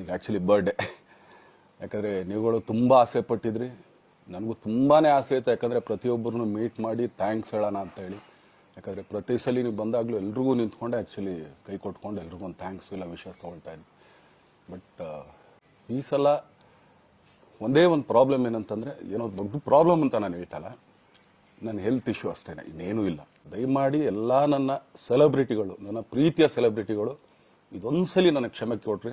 ಈಗ actually birthday ಯಾಕಂದರೆ ನೀವುಗಳು ತುಂಬ ಆಸೆ ಪಟ್ಟಿದ್ರಿ. ನನಗೂ ತುಂಬಾ ಆಸೆ ಇತ್ತು. ಯಾಕಂದರೆ ಪ್ರತಿಯೊಬ್ಬರನ್ನು ಮೀಟ್ ಮಾಡಿ ಥ್ಯಾಂಕ್ಸ್ ಹೇಳೋಣ ಅಂತ ಹೇಳಿ. ಯಾಕಂದರೆ ಪ್ರತಿ ಸಲ ನೀವು ಬಂದಾಗಲೂ ಎಲ್ರಿಗೂ ನಿಂತ್ಕೊಂಡೆ ಆ್ಯಕ್ಚುಲಿ ಕೈ ಕೊಟ್ಕೊಂಡು ಎಲ್ರಿಗೂ ಒಂದು ಥ್ಯಾಂಕ್ಸ್ ಇಲ್ಲ ವಿಷಸ್ ತೊಗೊಳ್ತಾ ಇದ್ದೆ. ಬಟ್ ಈ ಸಲ ಒಂದೇ ಒಂದು ಪ್ರಾಬ್ಲಮ್ ಏನಂತಂದರೆ ಏನೋ ದೊಡ್ಡ ಪ್ರಾಬ್ಲಮ್ ಅಂತ ನಾನು ಹೇಳ್ತಲ್ಲ ನನ್ನ ಹೆಲ್ತ್ ಇಶ್ಯೂ ಅಷ್ಟೇ ಇನ್ನೇನೂ ಇಲ್ಲ. ದಯಮಾಡಿ ಎಲ್ಲ ನನ್ನ ಸೆಲೆಬ್ರಿಟಿಗಳು ನನ್ನ ಪ್ರೀತಿಯ ಸೆಲೆಬ್ರಿಟಿಗಳು ಇದೊಂದ್ಸಲಿ ನನಗೆ ಕ್ಷಮೆ ಕೊಟ್ರಿ